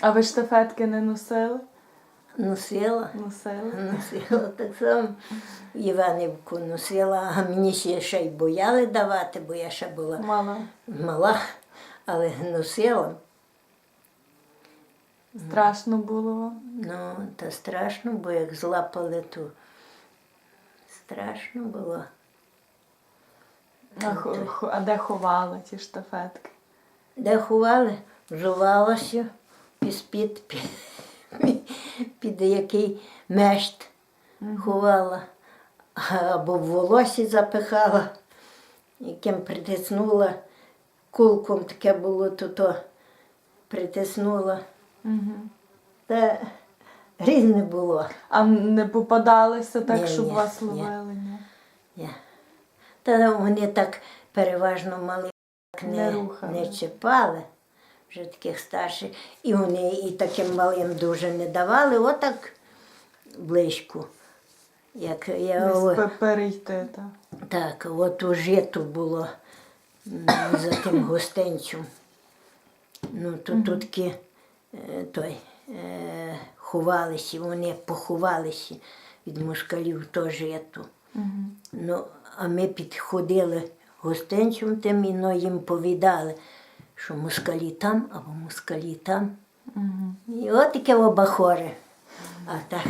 А ви штафетки не носили? Носила. Носили. Носила так само. Іванівку носила, а мені ще, ще й бояли давати, бо я ще була Мала. мала, але носила. Страшно було вам. Ну, та страшно, бо як злапали, то страшно було. А, а де ховали ті штафетки? Де ховали, жувалося під, під, під, який мешт ховала, або в волосі запихала, яким притиснула, кулком таке було, то, то притиснула. Та різне було. А не попадалися так, Ні, щоб ні, вас ловили? Ні. Ні. Та вони так переважно мали Не не, не чіпали, вже таких старших. І вони і таким малим дуже не давали, отак близько. Як я, о- перейти, так. так, от у житу було за тим гостинцем. Ну, то тут таки е, той, е, ховалися, вони поховалися від москалів то житу. Угу. Ну, а ми підходили гостинцем тим і ну, їм повідали, що москалі там або москалі там. Угу. І от таке обахори. А так,